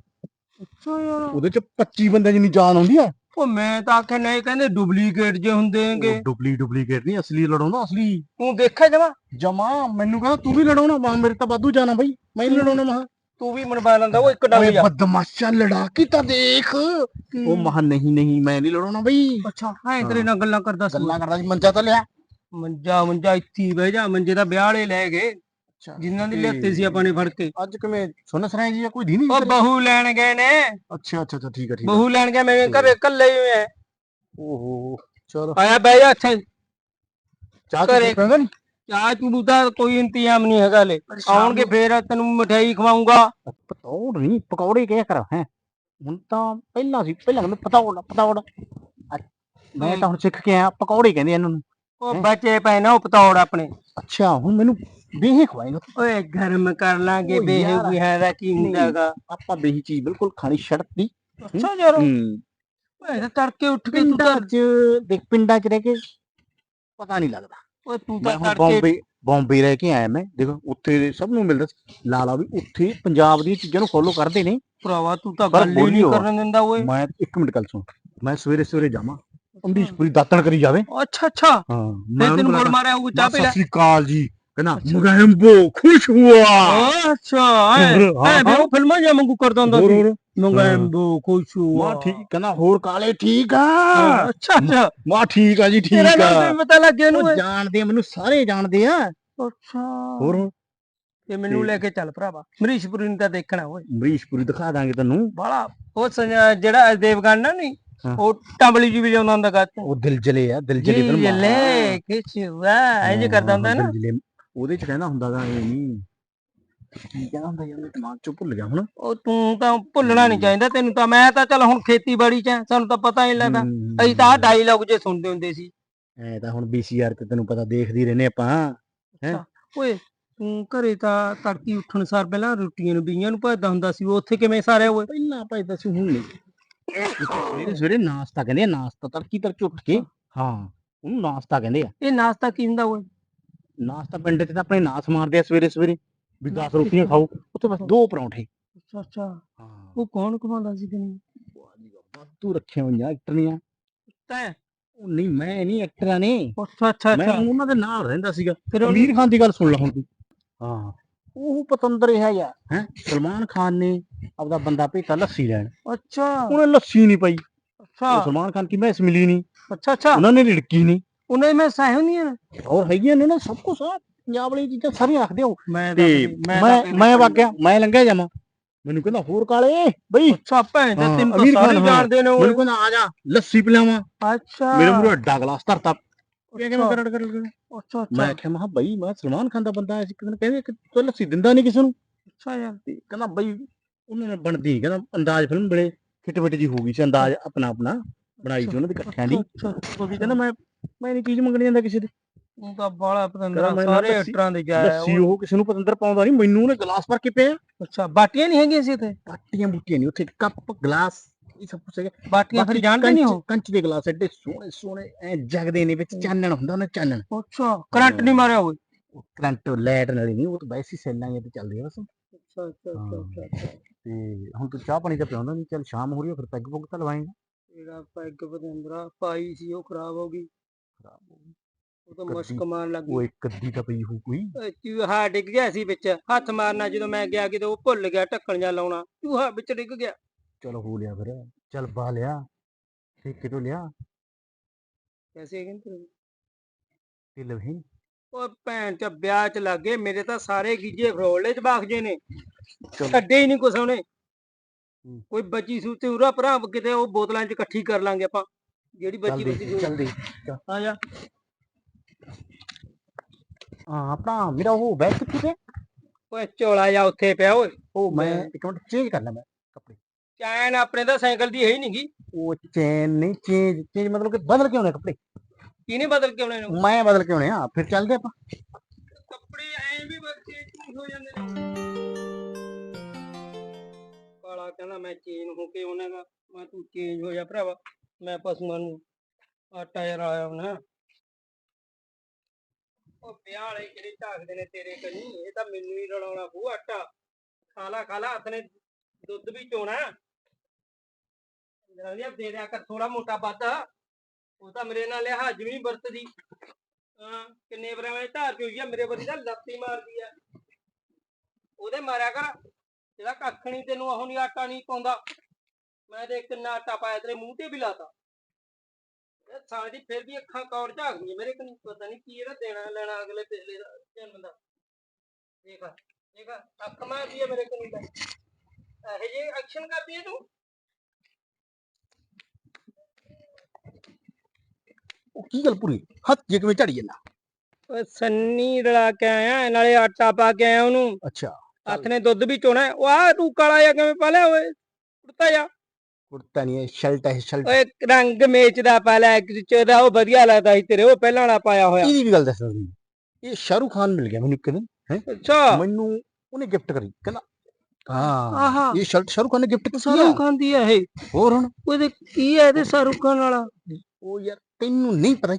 ਅੱਛਾ ਯਾਰ। ਉਹਦੇ ਚ 25 ਬੰਦਿਆਂ ਜਿੰਨੀ ਜਾਨ ਆਉਂਦੀ ਆ। ਉਹ ਮੈਂ ਤਾਂ ਆਖਿਆ ਨਹੀਂ ਕਹਿੰਦੇ ਡੁਪਲੀਕੇਟ ਜੇ ਹੁੰਦੇਗੇ ਉਹ ਡੁਪਲੀ ਡੁਪਲੀਕੇਟ ਨਹੀਂ ਅਸਲੀ ਲੜਾਉਂਦਾ ਅਸਲੀ। ਤੂੰ ਦੇਖਿਆ ਜਮਾ? ਜਮਾ ਮੈਨੂੰ ਕਹਿੰਦਾ ਤੂੰ ਵੀ ਲੜਾਉਣਾ ਮੇਰੇ ਤਾਂ ਵਾਧੂ ਜਾਣਾ ਬਈ। ਮੈਂ ਲੜਾਉਣਾ ਮਹਾ। ਤੂੰ ਵੀ ਮਨਵਾ ਲੈਂਦਾ ਉਹ ਇੱਕ ਡੰਗ ਓਏ ਜਾ ਬਦਮਾਸ਼ਾ ਲੜਾ ਕੇ ਤਾਂ ਦੇਖ। ਉਹ ਮਹਾ ਨਹੀਂ ਨਹੀਂ ਮੈਂ ਨਹੀਂ ਲੜਾਉਣਾ ਬਈ। ਅੱਛਾ ਹਾਂ ਤੇਰੇ ਨਾਲ ਗੱਲਾਂ ਕਰਦਾ ਸੀ। ਗੱਲਾਂ ਕਰਦਾ ਸੀ ਮੰਜਾ ਤਾਂ ਲਿਆ। ਮੰਜਾ ਮੰਜਾ ਇੱਥੇ ਹੀ ਬਹਿ ਜਾ ਮੰਜੇ ਦਾ ਵਿਆਹ ਵਾਲੇ ਲੈ ਗਏ। ਜਿਨ੍ਹਾਂ ਦੀ ਲਿਆਤੇ ਸੀ ਆਪਾਂ ਨੇ ਫੜ ਕੇ। ਅੱਜ ਕਿਵੇਂ ਸੁਣ ਸਰਾਂ ਜੀ ਕੋਈ ਦੀ ਨਹੀਂ ਉਹ ਬਹੂ ਲੈਣ ਗਏ ਨੇ। ਅੱਛਾ ਅੱਛਾ ਅੱਛਾ ਠੀਕ ਹੈ ਠੀਕ ਬਹੂ ਲੈਣ ਗਏ ਮੈਂ ਘਰੇ ਇਕੱਲੇ ਹੀ ਐ ਓਹੋ ਚਲੋ। ਆਇਆ ਬਹਿ ਜਾ ਇੱਥੇ। ਚਾਹ ਘਰੇ- ਕੇ ਕਹਿੰਦਾ ਨਹੀਂ ਚਾਹ ਚੂੜੂ ਦਾ ਕੋਈ ਇੰਤਜ਼ਾਮ ਨਹੀਂ ਹੈਗਾ ਲੈ ਆਉਣਗੇ ਫੇਰ ਤੈਨੂੰ ਮਠਿਆਈ ਖਵਾਉਂਗਾ ਪਤੌੜ ਨਹੀਂ ਪਕੌੜੇ ਕਿਆ ਕਰ ਹੈ ਹੁਣ ਤਾਂ ਪਹਿਲਾਂ ਸੀ ਪਹਿਲਾਂ ਕਹਿੰਦਾ ਪਤੌੜ ਪਤੌੜ। ਮੈਂ ਤਾਂ ਹੁਣ ਸਿੱਖ ਕੇ ਆਇਆ ਪਕੌੜੇ ਕਹਿੰਦੇ ਇਹਨਾਂ ਨੂੰ। ਉਹ ਬਚੇ ਪਏ ਨਾ ਉਹ ਪਤੌੜ ਆਪਣੇ। ਅੱਛਾ ਹੁਣ ਮੈਨੂੰ ਬੇਹੇ ਖਵਾਏਗਾ ਓਏ ਗਰਮ ਕਰ ਲਾਂਗੇ ਬੇਹੇ ਯਾਰ, ਗੁਹਾ ਦਾ ਕੀ ਹੁੰਦਾਗਾ। ਆਪਾਂ ਬੇਹੀ ਚੀਜ਼ ਬਿਲਕੁਲ ਖਾਣੀ ਛੜਤੀ ਅੱਛਾ ਯਾਰ ਹੂੰ। ਓਏ ਤੜਕੇ ਉੱਠ ਕੇ ਤੂੰ ਤਾਂ ਦੇਖ ਪਿੰਡਾਂ 'ਚ ਰਹਿ ਕੇ ਪਤਾ ਨਹੀਂ ਲੱਗਦਾ। ਓਏ ਤੂੰ ਮੈਂ ਤਾਂ ਹੁਣ ਤੜਕੇ ਬੰਬੇ ਬੰਬੇ ਰਹਿ ਕੇ ਆਇਆ ਮੈਂ। ਦੇਖੋ ਉੱਥੇ ਦੇ ਸਭ ਨੂੰ ਮਿਲਦਾ ਸੀ। ਲਾਲਾ ਵੀ ਉੱਥੇ ਪੰਜਾਬ ਦੀਆਂ ਚੀਜ਼ਾਂ ਨੂੰ ਫੋਲੋ ਕਰਦੇ ਨੇ। ਭਰਾਵਾ ਤੂੰ ਤਾਂ ਪਰ ਗੱਲ ਹੀ ਨਹੀਂ। ਕਰਨ ਦਿੰਦਾ ਓਏ। ਮੈਂ ਇੱਕ ਮਿੰਟ ਗੱਲ ਸੁਣ। ਮੈਂ ਸਵੇਰੇ ਸਵੇਰੇ ਜਾਵਾਂ। ਅੰਮ੍ਰਿਤਪੁਰੀ ਦਾਤਣ ਕਰੀ ਜਾਵੇ। ਅੱਛਾ ਅੱਛਾ। ਹਾਂ ਤੇ ਤੈਨੂੰ ਬੋਲ ਮਾਰਿਆ ਉਹ ਚਾਹ ਪੀ ਲੈ। ਸ੍ਰੀ ਅਕਾਲ ਜੀ। ਕਹਿੰਦਾ ਮੁਗੈਂਬੋ ਖੁਸ਼ ਹੁਆ। ਅੱਛਾ ਐ ਐ ਵੀ ਉਹ ਫਿਲਮਾਂ ਜਾਂ ਵਾਂਗੂ ਕਰਦਾ ਹੁੰਦਾ ਹੋਰ ਸੀ ਹੋਰ। ਖੁਸ਼ ਹੁਆ ਮਾ ਠੀਕ ਕਹਿੰਦਾ ਹੋਰ ਕਾਲੇ ਠੀਕ ਆ? ਅੱਛਾ ਅੱਛਾ। ਮਾ ਠੀਕ ਆ ਜੀ ਤੇਰਾ ਠੀਕ ਨਾਮ ਆ। ਤਾਂ ਪਤਾ ਲੱਗ ਨੂੰ ਜਾਣਦੇ ਮੈਨੂੰ ਸਾਰੇ ਜਾਣਦੇ ਆ। ਅੱਛਾ। ਹੋਰ? ਤੇ ਮੈਨੂੰ ਤੇ- ਲੈ ਕੇ ਚੱਲ ਭਰਾਵਾ। ਮਰੀਸ਼ਪੁਰੀ ਨੂੰ ਤਾਂ ਦੇਖਣਾ ਓਏ। ਅਮਰੀਸ਼ਪੁਰੀ ਦਿਖਾ ਦਾਂਗੇ ਤੈਨੂੰ। ਬਾਲਾ ਉਹ ਜਿਹੜਾ ਦੇਵਗਨ ਨਾ ਨਹੀਂ। ਉਹ ਟੰਬਲੀ ਜੀ ਵੀ ਜਾਂਦਾ ਹੁੰਦਾ ਗੱਤ ਉਹ ਦਿਲ ਜਲੇ ਆ ਦਿਲ ਜਲੇ ਜੀ ਫਿਲਮ। ਲੈ ਕਿਛ ਵਾ ਇੰਜ ਕਰਦਾ ਹੁੰਦਾ ਨਾ। ਉਹਦੇ ਚ ਕਹਿੰਦਾ ਹੁੰਦਾ ਗਾ ਇਹ ਨਹੀਂ। ਕੀ ਕਹਿੰਦਾ ਹੁੰਦਾ ਯਾਰ ਮੇਰੇ ਦਿਮਾਗ ਚੋਂ ਭੁੱਲ ਗਿਆ ਹੁਣ। ਉਹ ਤੂੰ ਤਾਂ ਭੁੱਲਣਾ ਨਹੀਂ ਚਾਹੀਦਾ ਤੈਨੂੰ ਤਾਂ ਮੈਂ ਤਾਂ ਚੱਲ ਹੁਣ ਖੇਤੀਬਾੜੀ ਚ ਆਂ, ਸਾਨੂੰ ਤਾਂ ਪਤਾ ਹੀ ਨਹੀਂ ਲੱਗਦਾ। ਅਸੀਂ ਤਾਂ ਡਾਇਲੌਗ ਜੇ ਸੁਣਦੇ ਹੁੰਦੇ ਸੀ। ਐ ਤਾਂ ਹੁਣ ਬੀਸੀਆਰ ਤੇ ਤੈਨੂੰ ਪਤਾ ਦੇਖਦੀ ਰਹਿੰਦੇ ਆਪਾਂ ਹੈਂ? ਓਏ ਤੂੰ ਘਰੇ ਤਾਂ ਤੜਕੀ ਉੱਠਣ ਸਾਰ ਪਹਿਲਾਂ ਰੋਟੀਆਂ ਨੂੰ ਬੀਆਂ ਨੂੰ ਭੱਜਦਾ ਹੁੰਦਾ ਸੀ ਉਹ ਉੱਥੇ ਕਿਵੇਂ ਸਾਰਿਆ ਓਏ? ਪਹਿਲਾਂ ਸੀ ਹੁਣ ਨਹੀਂ। ਸਵੇਰੇ ਸਵੇਰੇ ਨਾਸ਼ਤਾ ਕਹਿੰਦੇ ਆ ਨਾਸ਼ਤਾ ਤੜਕੀ ਤੜਕੀ ਉੱਠ ਕੇ। ਹਾਂ ਉਹਨੂੰ ਨਾਸ਼ਤਾ ਕਹਿੰਦੇ ਆ। ਇਹ ਨਾਸ਼ਤਾ ਕੀ ਹੁੰਦਾ ਓਏ? ਨਾਸ਼ਤਾ ਪਿੰਡ 'ਚ ਤਾਂ ਆਪਣੇ ਨਾਸ ਮਾਰਦੇ ਆ ਸਵੇਰੇ ਸਵੇਰੇ। ਵੀ 10 ਰੋਟੀਆਂ ਖਾਓ ਉੱਥੇ ਬਸ ਦੋ ਪਰੌਂਠੇ। ਅੱਛਾ ਅੱਛਾ। ਹਾਂ। ਉਹ ਕੌਣ ਕਮਾਉਂਦਾ ਸੀ ਤੈਨੂੰ? ਤੂੰ ਰੱਖੇ ਹੋਈਆਂ ਐਕਟਰੀਆਂ। ਤੈਂ ਉਹ ਨਹੀਂ ਮੈਂ ਨਹੀਂ ਐਕਟਰਾਂ ਨੇ। ਅੱਛਾ ਅੱਛਾ ਮੈਂ ਅੱਛਾ ਉਹਨਾਂ ਦੇ ਨਾਲ ਰਹਿੰਦਾ ਸੀਗਾ। ਫਿਰ ਉਹ- ਅਮੀਰ ਖਾਨ ਦੀ ਗੱਲ ਸੁਣ ਲਾ ਹੁਣ ਤੂੰ। ਹਾਂ। ਉਹ ਪਤੰਦਰ ਹੈ ਯਾਰ ਹੈ? ਸਲਮਾਨ ਖਾਨ ਨੇ ਆਪਦਾ ਬੰਦਾ ਭੇਜਤਾ ਲੱਸੀ ਲੈਣ। ਅੱਛਾ। ਉਹਨੇ ਲੱਸੀ ਨਹੀਂ ਪਾਈ। ਉਹ ਅੱਛਾ ਸਲਮਾਨ ਖਾਨ ਕੀ ਮੈਸ ਮਿਲੀ ਨਹੀਂ। ਅੱਛਾ ਅੱਛਾ। ਉਹਨਾਂ ਨੇ ਰਿੜਕੀ ਨਹੀਂ। ਉਹਨੇ ਮੈਂ ਸਹਿ ਹੁੰਦੀਆਂ ਨੇ। ਔਰ ਹੈਗੀਆਂ ਨੇ ਨਾ ਸਭ ਕੁਝ ਆ। ਪੰਜਾਬ ਵਾਲੀ ਚੀਜ਼ਾਂ ਸਾਰੀਆਂ ਆਖਦੇ ਹੋ। ਮੈਂ ਤੇ ਤਾਂ ਮੈਂ ਮੈਂ ਵਗ ਗਿਆ ਮੈਂ ਲੰਘਿਆ ਜਾਵਾਂ। ਮੈਨੂੰ ਕਹਿੰਦਾ ਹੋਰ ਕਾਲੇ ਬਈ। ਅੱਛਾ ਭੈਣ ਤੇ ਹਾਂ, ਤੈਨੂੰ ਤਾਂ ਅਮੀਰ ਖਾਨ, ਸਾਰੇ ਹਾਂ। ਜਾਣਦੇ ਨੇ ਮੈਨੂੰ ਕਹਿੰਦਾ ਆ ਜਾ ਲੱਸੀ ਪਿਲਾਵਾਂ। ਅੱਛਾ। ਮੇਰੇ ਮੂਹਰੇ ਅੱਡਾ ਗਲਾਸ ਧਰਤਾ। ਕਿਹਾ ਕਿ ਮੈਂ ਅੱਛਾ। ਕਰੜ ਕਰੜ ਕਰੜ। ਅੱਛਾ ਮੈਂ ਅੱਛਾ ਆਖਿਆ ਮਹਾ ਬਈ ਮੈਂ ਸਲਮਾਨ ਖਾਨ ਦਾ ਬੰਦਾ ਆਇਆ ਸੀ ਕਹਿੰਦੇ ਕਿ ਤੂੰ ਲੱਸੀ ਦਿੰਦਾ ਨਹੀਂ ਕਿਸੇ ਨੂੰ। ਅੱਛਾ ਯਾਰ। ਤੇ ਕਹਿੰਦਾ ਬਈ ਉਹਨਾਂ ਨੇ ਬਣਦੀ ਨੀ, ਕਹਿੰਦਾ ਅੰਦਾਜ਼ ਫਿਲਮ ਬੜੇ ਫਿੱਟ ਫਿੱਟ ਜੀ ਹੋ ਗਈ ਸੀ ਅੰਦਾਜ਼ ਆਪਣਾ ਆਪਣਾ ਬਣਾਈ ਸੀ ਉਹਨਾਂ ਦੇ ਇਕੱਠਿਆਂ ਦੀ। ਅੱਛਾ ਉਹ ਵੀ ਕਹਿੰਦਾ ਮੈਂ ਮੈਂ ਨਹੀਂ ਚੀਜ਼ ਮੰਗਣੀ ਜਾਂਦਾ ਕਿਸੇ ਦੀ। ਤੂੰ ਤਾਂ ਬਾਲਾ ਪਤੰਦਰਾ ਸਾਰੇ ਐਕਟਰਾਂ ਦੇ ਗਿਆ ਲੱਸੀ ਉਹ ਕਿਸੇ ਨੂੰ ਪਤੰਦਰ ਪਾਉਂਦਾ ਨਹੀਂ ਮੈਨੂੰ ਉਹਨੇ ਗਲਾਸ ਭਰ ਕੇ ਪਿਆ। ਅੱਛਾ ਬਾਟੀਆਂ ਨਹੀਂ ਹੈਗੀਆਂ ਸੀ ਇੱਥੇ ਬਾਟੀਆਂ ਬੂਟੀਆਂ ਨਹੀਂ ਉੱਥੇ ਕੱਪ ਗਲਾਸ ਇਹ ਸਭ ਕੁਝ ਹੈਗਾ। ਬਾਟੀਆਂ ਫਿਰ ਜਾਣਦੇ ਨਹੀਂ ਹੋ ਕੰਚ- ਦੇ ਗਲਾਸ ਐਡੇ ਸੋਹਣੇ ਸੋਹਣੇ ਐ ਜਗਦੇ ਨੇ ਵਿੱਚ ਚਾਨਣ ਹੁੰਦਾ ਉਹਨਾਂ ਚਾਨਣ। ਅੱਛਾ ਕਰੰਟ ਨਹੀਂ ਮਾਰਿਆ ਉਹ ਕਰੰਟ ਲਾਈਟ ਨਾਲ ਨਹੀਂ ਉਹ ਤਾਂ ਵੈਸੀ ਸੈਲਾਂ ਹੀ ਤੇ ਚੱਲਦੀ ਆ ਬਸ। ਅੱਛਾ ਅੱਛਾ ਅੱਛਾ, ਤੇ ਹੁਣ ਤੂੰ ਚਾਹ ਪਾਣੀ ਤਾਂ ਪਿਆਉਂਦਾ ਨਹੀਂ ਚੱਲ ਸ਼ਾਮ ਹੋ ਰਹੀ ਹੈ ਫਿਰ ਪੈਗ ਪੁੱਗ ਤਾਂ ਲਵਾਏਂਗਾ। ਜਿਹੜਾ ਪੈਗ ਪਤੰਦਰਾ ਪਾਈ ਸੀ ਉਹ ਖਰਾਬ ਹੋ ਗਈ। ਉਹ ਤਾਂ। ਮੁਸ਼ਕ ਮਾਰਨ ਲੱਗ ਉਹ ਗਈ। ਇੱਕ ਅੱਧੀ ਤਾਂ ਪਈ ਹੋ ਕੋਈ। ਚੂਹਾ ਡਿੱਗ ਗਿਆ ਸੀ ਵਿੱਚ ਹੱਥ ਮਾਰਨਾ ਜਦੋਂ ਮੈਂ ਗਿਆ ਕਿਤੇ ਉਹ ਭੁੱਲ ਗਿਆ ਢੱਕਣ ਜਾ ਲਾਉਣਾ ਚੂਹਾ ਵਿੱਚ ਡਿੱਗ ਗਿਆ। ਚਲ ਹੋ ਲਿਆ ਫਿਰ ਚੱਲ ਬਾ ਲਿਆ ਤੋਂ ਲਿਆ? ਕੈਸੇ ਕਹਿੰਦੇ ਤੇ ਲਵੇਂ ਉਹ ਭੈਣ ਚ ਵਿਆਹ ਚ ਲੱਗੇ ਮੇਰੇ ਤਾਂ ਸਾਰੇ ਗੀਜੇ ਫਰੋਲੇ ਚ ਬਾਖ ਜੇ ਨੇ। ਚਲੋ। ਛੱਡੇ ਹੀ ਨਹੀਂ ਕੁਛ ਉਹਨੇ। ਹੂੰ। ਕੋਈ ਬਚੀ ਸੂਤੇ ਉਰਾ ਭਰਾ ਕਿਤੇ ਉਹ ਬੋਤਲਾਂ ਚ ਇਕੱਠੀ ਕਰ ਲਾਂਗੇ ਆਪਾਂ। ਜਿਹੜੀ ਬਚੀ ਚੱਲਦੀ ਰੁਚੀ ਚੱਲਦੀ ਆ ਜਾ। ਹਾਂ ਆਪਣਾ ਮੇਰਾ ਉਹ ਬੈਗ ਕਿੱਥੇ ਪਿਆ? ਓਏ ਝੋਲਾ ਜਾ ਉੱਥੇ ਪਿਆ ਓਏ। ਉਹ ਮੈਂ। ਇੱਕ ਮਿੰਟ ਚੇਂਜ ਕਰਨਾ ਮੈਂ ਕੱਪੜੇ। ਚੈਨ ਆਪਣੇ ਤਾਂ ਸਾਈਕਲ ਦੀ ਹੈ ਹੀ ਨਹੀਂਗੀ ਉਹ ਚੇਨ ਨਹੀਂ ਚੇਂਜ ਚੇਂਜ ਮਤਲਬ ਕਿ ਬਦਲ ਕੇ ਆਉਣੇ ਕੱਪੜੇ। ਕਿਹਨੇ ਬਦਲ ਕੇ ਆਉਣੇ ਨੇ? ਮੈਂ ਬਦਲ ਕੇ ਆਉਣੇ ਆ ਫਿਰ ਚੱਲਦੇ ਆਪਾਂ। ਕੱਪੜੇ ਐਂ ਵੀ ਚੇਂਜ ਹੋ ਜਾਂਦੇ ਨੇ। ਕਾਲਾ ਕਹਿੰਦਾ ਮੈਂ ਚੇਂਜ ਹੋ ਕੇ ਉਹਨਾਂ ਦਾ ਮੈਂ ਤੂੰ ਚੇਂਜ ਹੋ ਜਾ ਭਰਾਵਾ। ਮੈਂ ਪਸ਼ੂਆਂ ਨੂੰ ਆਟਾ ਯਾਰ ਆਇਆ ਹੁਣਾ। ਉਹ ਵਿਆਹ ਵਾਲੇ ਜਿਹੜੇ ਝਾਕਦੇ ਨੇ ਤੇਰੇ ਕੰਨੀ, ਇਹ ਤਾਂ ਮੈਨੂੰ ਹੀ ਰਲਾਉਣਾ ਪਊ ਆਟਾ। ਖਾਲਾ ਖਾਲਾ ਹੱਥ ਨੇ ਦੁੱਧ ਵੀ ਚੋਣਾ। ਜਰਾ ਜਿਹਾ ਦੇ ਦਿਆ ਕਰ ਥੋੜਾ ਮੋਟਾ ਵੱਧ। ਉਹ ਤਾਂ ਮੇਰੇ ਨਾਲ ਲਿਹਾਜ਼ ਵੀ ਵਰਤਦੀ। ਹਾਂ, ਕਿੰਨੇ ਵਾਰਾਂ ਮੈਂ ਧਾਰ ਚੋਈ ਆ, ਮੇਰੇ ਵਾਰੀ ਤਾਂ ਲੱਤੀ ਮਾਰਦੀ ਆ। ਉਹਦੇ ਮਾਰਿਆ ਕਰ, ਜਿਹੜਾ ਕੱਖ ਨਹੀਂ ਤੈਨੂੰ ਉਹ ਨਹੀਂ ਆਟਾ ਨਹੀਂ ਪਾਉਂਦਾ। ਮੈਂ ਤੇ ਕਿੰਨਾ ਆਟਾ ਪਾਇਆ, ਤੇਰੇ ਮੂੰਹ ਤੇ ਵੀ ਲਾਤਾ। ਇਹ ਦੀ ਫਿਰ ਵੀ ਅੱਖਾਂ ਕੌੜ ਝਾਕਦੀਆਂ ਮੇਰੇ ਕੋਲ ਪਤਾ ਨਹੀਂ ਕੀ ਇਹਦਾ ਦੇਣਾ ਲੈਣਾ ਅਗਲੇ ਪਿਛਲੇ ਦਾ ਜਨਮ ਦਾ। ਦੇਖ ਦੇਖ ਅੱਖ ਮਾਰਦੀ ਆ ਮੇਰੇ ਕੋਲ ਇਹੋ ਜਿਹੇ ਐਕਸ਼ਨ ਕਰਦੀ ਹੈ ਤੂੰ? ਉਹ ਕੀ ਗੱਲ ਪੂਰੀ? ਹੱਥ ਜੇ ਕਿਵੇਂ ਝੜੀ ਜਾਂਦਾ? ਓਏ ਸੰਨੀ ਰਲਾ ਕੇ ਆਇਆ ਨਾਲੇ ਆਟਾ ਪਾ ਕੇ ਆਇਆ ਉਹਨੂੰ। ਅੱਛਾ। ਹੱਥ ਨੇ ਦੁੱਧ ਵੀ ਚੋਣਾ। ਹੈ। ਉਹ ਆ ਤੂੰ ਕਾਲਾ ਜਿਹਾ ਕਿਵੇਂ ਪਾ ਲਿਆ ਓਏ? ਕੁੜਤਾ ਜਾ ਕੁੜਤਾ ਨਹੀਂ ਹੈ ਹੈ ਸ਼ਰਟ ਓਏ ਰੰਗ ਮੇਚ ਦਾ ਪਾ ਲੈ ਕਿਸੇ ਦਾ ਉਹ ਵਧੀਆ ਲੱਗਦਾ ਸੀ ਤੇਰੇ ਉਹ ਪਹਿਲਾਂ ਵਾਲਾ ਪਾਇਆ ਹੋਇਆ। ਇਹਦੀ ਵੀ ਗੱਲ ਦੱਸ ਦਿੰਦੀ ਇਹ ਸ਼ਾਹਰੂਖ ਖਾਨ ਮਿਲ ਗਿਆ ਮੈਨੂੰ ਇੱਕ ਦਿਨ ਹੈ। ਅੱਛਾ। ਮੈਨੂੰ ਉਹਨੇ ਗਿਫਟ ਕਰੀ ਕਹਿੰਦਾ ਹਾਂ ਇਹ ਸ਼ਰਟ ਸ਼ਾਹਰੂਖ ਖਾਨ ਨੇ ਗਿਫਟ ਕੀਤੀ ਸ਼ਾਹਰੂਖ ਖਾਨ ਦੀ ਹੈ ਇਹ। ਹੋਰ ਹੁਣ? ਉਹਦੇ ਕੀ ਹੈ ਇਹਦੇ ਸ਼ਾਹਰੂਖ ਖਾਨ ਵਾਲਾ? ਉਹ ਯਾਰ ਤੈਨੂੰ ਨਹੀਂ ਪਤਾ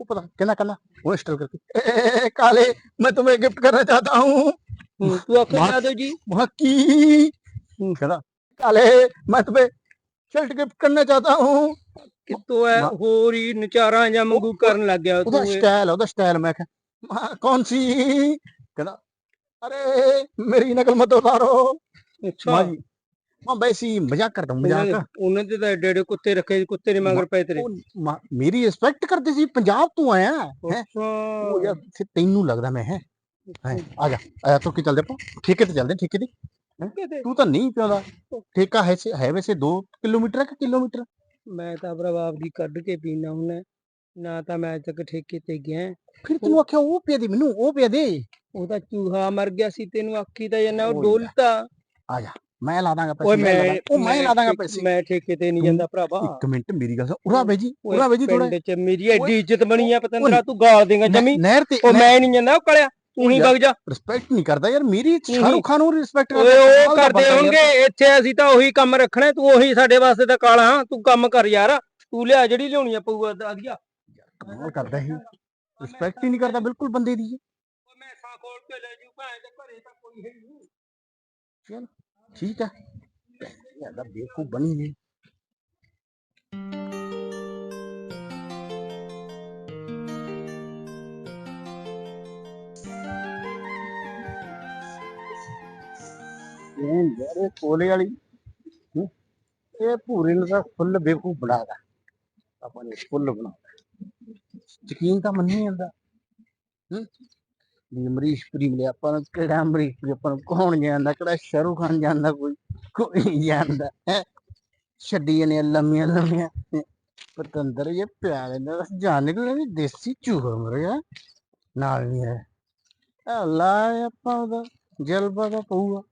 ਉਹ ਪਤਾ ਕਹਿੰਦਾ ਕਹਿੰਦਾ ਉਹ ਸਟਲ ਕਰਕੇ। ਕਾਲੇ ਮੈਂ ਤੁਹਾਨੂੰ ਗਿਫਟ ਕਰਨਾ ਚਾਹਤਾ ਹੂੰ। ਤੂੰ ਆਖਿਆ ਦੋ ਜੀ। ਮਹਾ ਕਹਿੰਦਾ ਕਾਲੇ ਮੈਂ ਤੁਹਾਨੂੰ शर्ट गिफ्ट करना चाहता हूँ ਕਿਤੋਂ ਹੈ ਮਾ- ਹੋਰ ਹੀ ਨਚਾਰਾਂ ਜਾਂ ਮੰਗੂ ਕਰਨ ਲੱਗ ਗਿਆ ਉਹਦਾ ਤੂੰ ਇਹ। ਸਟਾਈਲ ਉਹਦਾ ਸਟਾਈਲ ਮੈਂ ਕਿਹਾ "हाँ, कौन सी कहना अरे मेरी नकल मत उतारो ਅੱਛਾ माँ जी मैं वैसे ही मजाक करता हूँ ਉਹਨਾਂ मजाक ਦੇ- ਉਹਨਾਂ ਦੇ ਤਾਂ ਏਡੇ ਏਡੇ ਕੁੱਤੇ ਰੱਖੇ ਕੁੱਤੇ ਨੇ ਮਗਰ ਪਏ ਤੇਰੇ ਉਹ ਮਾਂ- ਮੇਰੀ ਰਿਸਪੈਕਟ ਕਰਦੇ ਸੀ ਪੰਜਾਬ ਤੋਂ ਆਇਆ ਹੈ ਅੱਛਾ ਉਹ ਯਾਰ ਤੇ ਤੈਨੂੰ ਲੱਗਦਾ ਮੈਂ ਹੈ ਹੈ ਆ ਜਾ ਆ ਜਾ ਤੁਰ ਕੇ ਚੱਲਦੇ ਆਪਾਂ ਠੇਕੇ ਤੇ ਚੱਲਦੇ ਠੇਕੇ ਤੇ ਕਿਤੇ ਤੂੰ ਤਾਂ ਨਹੀਂ ਪਿਆਉਂਦਾ ਠੇਕਾ ਹੈ ਸੇ- ਹੈ ਵੈਸੇ 2 ਕਿਲੋਮੀਟਰ ਹੈ ਕਿ ਕਿਲੋਮੀਟਰ? ਮੈਂ ਤਾਂ ਭਰਾ ਆਪਦੀ ਕੱਢ ਕੇ ਪੀਣਾ ਹੁੰਦਾ। ਨਾ ਤਾਂ ਮੈਂ ਅੱਜ ਤੱਕ ਠੇਕੇ ਤੇ ਗਿਆ। ਫਿਰ ਤੈਨੂੰ ਆਖਿਆ ਉਹ ਪਿਆ ਦੇ ਮੈਨੂੰ ਉਹ ਪਿਆ ਦੇ। ਉਹਦਾ ਚੂਹਾ ਮਰ ਗਿਆ ਸੀ ਤੈਨੂੰ ਆਖੀ ਤਾਂ ਜਨਾ ਉਹ ਓਏ ਡੋਲਤਾ ਆ ਜਾ ਮੈਂ ਲਾ ਦਾਂਗਾ ਓਏ ਪੈਸੇ ਮੈਂ ਲਾ ਦਾਂਗਾ। ਉਹ ਮੈਂ ਲਾ ਦਾਂਗਾ ਠੇਕੇ- ਪੈਸੇ। ਮੈਂ ਠੇਕੇ ਤੇ ਨਹੀਂ ਤੂੰ- ਜਾਂਦਾ ਭਰਾਵਾ। ਇੱਕ ਮਿੰਟ ਮੇਰੀ ਗੱਲ ਸੁਣ ਉਰਾ ਬਈ ਜੀ ਉਰਾ ਬਈ ਜੀ ਥੋੜਾ ਪਿੰਡ ਚ ਮੇਰੀ ਐਡੀ ਇੱਜ਼ਤ ਬਣੀ ਆ ਪਤੰਦਰਾ ਤੂੰ ਗਾਲ ਦੇਗਾ ਜਮੀ। ਨਹਿਰ ਤੇ ਉਹ ਮੈਂ ਨਹੀਂ ਜਾਂਦਾ ਉਹ ਕਲਿਆ। ਤੂੰ ਹੀ ਵਗ ਜਾ। ਰਿਸਪੈਕਟ ਨਹੀਂ ਕਰਦਾ ਯਾਰ ਮੇਰੀ ਹੂੰ। ਸ਼ਾਹਰੁਖ ਖਾਨ ਨੂੰ ਰਿਸਪੈਕਟ ਓਏ ਉਹ ਕਰਦੇ ਹੋਣਗੇ ਇੱਥੇ ਅਸੀਂ ਤਾਂ ਉਹੀ ਕੰਮ ਰੱਖਣਾ ਤੂੰ ਉਹੀ ਸਾਡੇ ਵਾਸਤੇ ਤਾਂ ਕਾਲਾ ਤੂੰ ਕੰਮ ਕਰ ਯਾਰ। ਤੂੰ ਲਿਆ ਜਿਹੜੀ ਲਿਆਉਣੀ ਆ ਪਊਗਾ ਆਦੀਆ ਕਮਾਲ ਕਰਦਾ ਹੀ ਰਿਸਪੈਕਟ ਹੀ ਨਹੀਂ ਕਰਦਾ ਬਿਲਕੁਲ ਬੰਦੇ ਦੀ। ਮੈਂ ਸਾਂ ਖੋਲ ਕੇ ਲੈ ਜੂ ਭਾਂ ਤੇ ਘਰੇ ਤਾਂ ਕੋਈ ਹੈ ਨਹੀਂ। ਠੀਕ ਹੈ ਯਾਦਾ ਬੇਵਕੂਫ ਬਣੀ ਨਹੀਂ ਇਹ ਜਿਹੜੇ ਕੋਲੇ ਵਾਲੀ ਹੂੰ, ਇਹ ਪੂਰੇ ਨੂੰ ਤਾਂ ਫੁੱਲ ਬੇਵਕੂਫ ਬਣਾਦਾ ਆਪਾਂ ਨੇ ਫੁੱਲ ਬਣਾਦਾ ਯਕੀਨ ਤਾਂ ਮੰਨੀ ਜਾਂਦਾ। ਹੂੰ ਵੀ ਅਮਰੀਸ਼ ਪੁਰੀ ਮਿਲਿਆ ਆਪਾਂ ਨੂੰ ਕਿਹੜਾ ਅਮਰੀਸ਼ ਪੁਰੀ ਆਪਾਂ ਨੂੰ ਕੌਣ ਜਾਣਦਾ ਕਿਹੜਾ ਸ਼ਾਹਰੁਖ ਖਾਨ ਜਾਣਦਾ ਕੋਈ ਕੋਈ ਨਹੀਂ ਜਾਣਦਾ ਹੈ। ਛੱਡੀ ਨੇ ਲੰਮੀਆਂ ਲੰਮੀਆਂ ਪਤੰਦਰ ਇਹ ਪਿਆਰੇ ਦਾ ਜਾਣ ਨਿਕਲਿਆ ਵੀ ਦੇਸੀ ਚੂਹਾ ਮਰ ਗਿਆ ਨਾਲ ਨਹੀਂ ਹੈ। ਅੱਲਾ ਆਪਾਂ ਉਹਦਾ ਜਲਵਾ ਦਾ ਪਊਗਾ।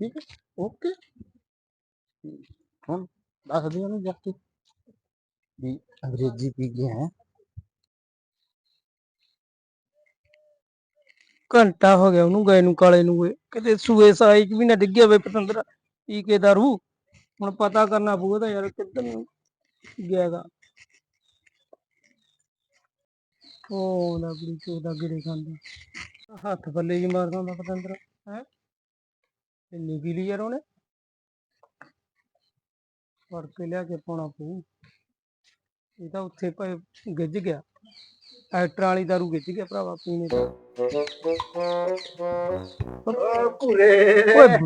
ਠੀਕ ਹੈ ਓਕੇ ਹੁਣ ਦੱਸ ਦਿਓ ਉਹਨੂੰ ਜਾ ਵੀ ਅੰਗਰੇਜ਼ੀ ਪੀ ਗਏ ਹੈ। ਘੰਟਾ ਹੋ ਗਿਆ ਉਹਨੂੰ ਗਏ ਨੂੰ ਕਾਲੇ ਨੂੰ ਕਿਤੇ ਸੂਏ ਸਾਈ ਚ ਵੀ ਨਾ ਡਿੱਗਿਆ ਵੇ ਪਤੰਦਰਾ, ਪੀ ਕੇ ਦਾਰੂ। ਹੁਣ ਪਤਾ ਕਰਨਾ ਪਊਗਾ ਤਾਂ ਯਾਰ ਕਿੱਧਰ ਨੂੰ ਗਿਆਗਾ ਉਹ ਲੱਗੜੀ ਚੋਦਾ ਗਿਰੇ ਖਾਂਦਾ। ਹੱਥ ਪੱਲੇ ਜੀ ਮਾਰਦਾ ਹੁੰਦਾ ਪਤੰਦਰਾ, ਹੈ। ਪੀ ਲਈ ਯਾਰ ਉਹਨੇ? ਫੜ ਕੇ ਲਿਆ ਕੇ ਪਾਉਣਾ ਪਊ। ਇਹ ਤਾਂ ਉੱਥੇ ਭਾਵੇਂ ਗਿੱਜ ਗਿਆ। ਐਕਟਰਾਂ ਵਾਲੀ ਦਾਰੂ ਗਿੱਜ ਗਿਆ ਭਰਾਵਾ ਪੀਣੇ ਤੋਂ ਓਏ